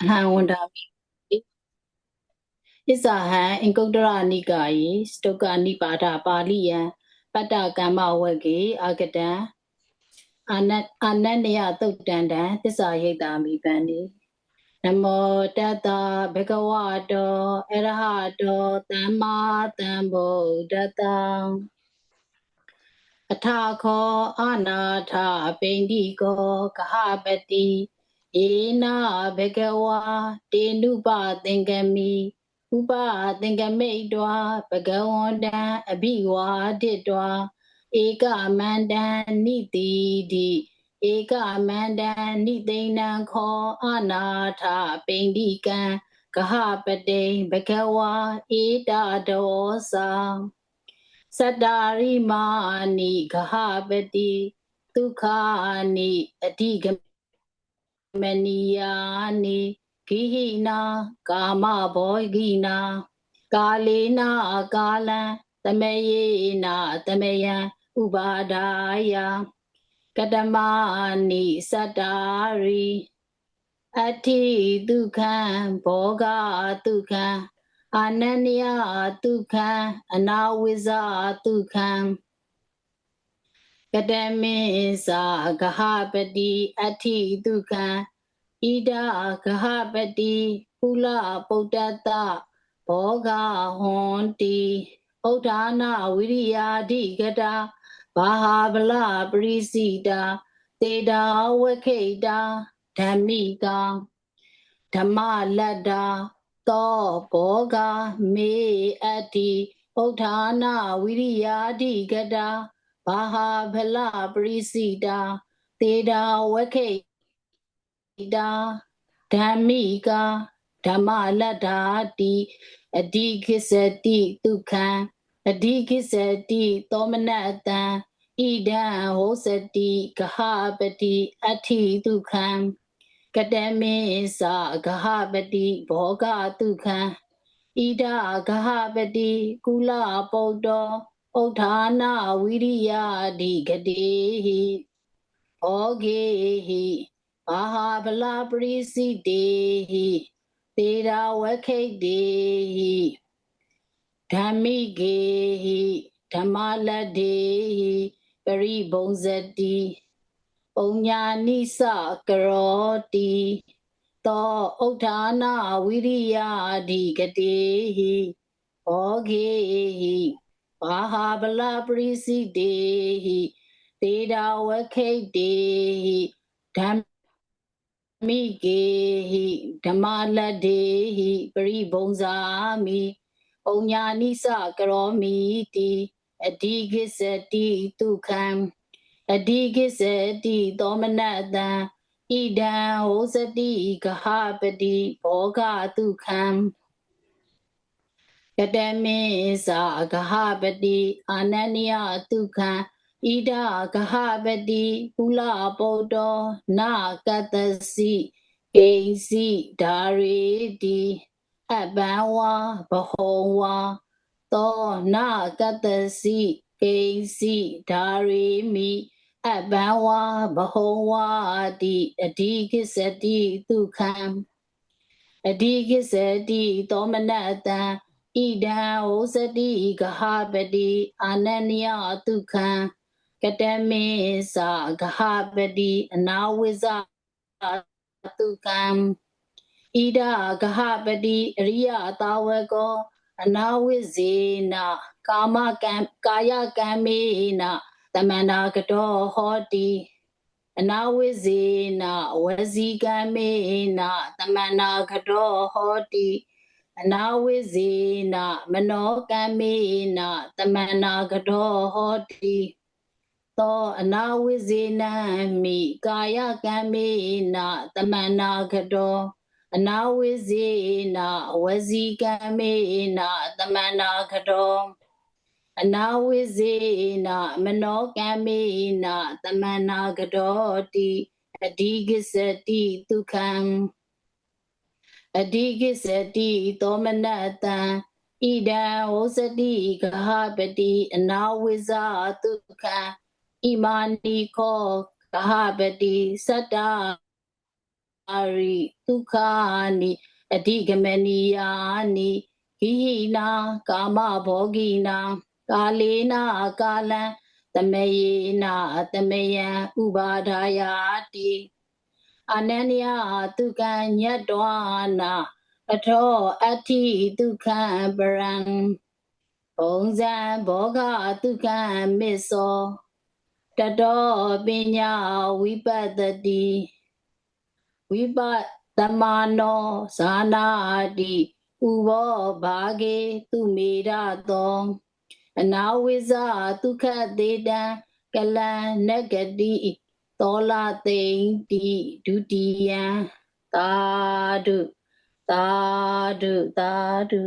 အဟံဝန္တာမိဣဇာဟံအင်္ဂုတ္တရနိကာယေစတုကနိပါဒပါဠိယံပတ္တကမ္မဝဂ္ဂေအာဂတံအာနအာနန္ဒယသုတ်တန္တံသစ္စာရိတ်တာမိပန္တိနမောတတ္တဘဂဝတောအရဟတောသမ္မာသမ္ဗုဒ္ဓတံအထာခောအာနာထပိန္တိကောကဟပတိ ဧနာဘဂဝါတေနုပသင်္ကမိဥပသင်္ကမိတ်တွာဘဂဝန္တံအဘိဝါဒိတွာဧကမန္တံနိတိတိဧကမန္တံနိသိဏံခောအာနာထပိန္တိကံကဟပတိဘဂဝါဧတဒောသာစတ္တာရိမာနိဂဟပတိဒုက္ခနိအဓိက မနိယာနိဂိဟိနာကာမဘောဂိနာကာလေနာကာလံသမယေနာသမယံဥပါဒါယကတမနိစတ္တာရိအဋ္ဌိဒုက္ခံဘောဂဒုက္ခံအာနန္ယဒုက္ခံအနာဝိဇဒုက္ခံ ကတမေသာဂဟပတိအဋ္ဌိဒုက္ခံဣဒဂဟပတိကုလပုတ္တတဘောဂဟွန်တိဥဒ္ဒါနဝိရိယာဓိကတာဘာဟာဗလပရိစီတာတေတာဝခိတာဓမ္မိကာဓမ္မလတ္တာသောဘောဂမေအတ္တိဥဒ္ဒါနဝိရိယာဓိကတာ ဘာဟာဗလပရိစီတာတေတာဝခိတာဓမ္မိကာဓမ္မလတ္တာတိအဓိကိစ္စတိဒုက္ခံအဓိကိစ္စတိသောမနတံဣဒံဟောစတိဂဟပတိအဋ္ဌိဒုက္ခံကတမေသာဂဟပတိဘောဂဒုက္ခံဣဒဂဟပတိကုလပုတ္တော ဥဋ္ဌာနာဝိရိယတိဂတိဟိဩဂေဟိဘာဟာဗလာပရိစိတေဟိသေရာဝခိတ်တေဟိဓမ္မိကေဟိဓမ္မလတ္တေဟိပရိဘုံဇတိပုံညာနိစကရောတိသောဥဋ္ဌာနာဝိရိယအဓိကတိဟိဘောဂေဟိ ဘာဟာဗလာပရိစိတေဟိသေရာဝခိတ်တေဟိဓမ္မိကေဟိဓမ္မလတ္တေဟိပရိဘုံဇာမိပုံညာနိစကရောမိတိအဓိကိစ္စတိဒုက္ခံအဓိကိစ္စတိသောမနတံဣဒံဟောစတိဂဟပတိဘောဂဒုက္ခံ ကတမေသာဂဟပတိအာနန္ယဒုက္ခံဣဒဂဟပတိကုလပုတ္တောနာကတစီအိစီဓာရေတိအပံဝါဘဟုံဝါသောနာကတစီအိစီဓာရေမိအပံဝါဘဟုံဝါတိအဓိကိစ္စတိဒုက္ခံအဓိကိစ္စတိသောမနတံ ဣဒံဟောစတိဂဟပတိအာနန္ယဒုက္ခံကတမေသာဂဟပတိအနာဝိဇတုကံဣဒဂဟပတိအရိယသာဝကောအနာဝိဇေနကာမကံကာယကံမေနတမန္နာကတောဟောတိအနာဝိဇေနဝဇီကံမေနတမန္နာကတောဟောတိ အနာဝိဇေနမနောကံမေနတမန္နာကတောဟောတိသောအနာဝိဇေနမိကာယကံမေနတမန္နာကတောအနာဝိဇေနဝဇီကံမေနတမန္နာကတောအနာဝိဇေနမနောကံမေနတမန္နာကတောတိအဓိကိစ္စတိဒုက္ခံ အဓိကိစ္စတိသောမနတံဣဒံဟောစတိဂဟပတိအနာဝိဇာဒုက္ခံဣမာနိခောကဟပတိစတ္တရိဒုက္ခနိအဓိကမနိယာနိဟိဟိနာကာမဘောဂိနာကာလေနာကာလံသမယေနာသမယံဥပါဒါယာတိ အနန္ယဒုက္ခညတ္တဝနာအထောအဋ္ဌိဒုက္ခပရံဘုံဇံဘောဂဒုက္ခမစ္စောတတောပညာဝိပတ္တိဝိပတမနောဇာနာတိဥဘောဘာဂေသူမေရတောအနာဝိဇဒုက္ခတေတံကလံနဂတိ သောလသိမ့်တိဒုတိယံသာဓုသာဓုသာဓု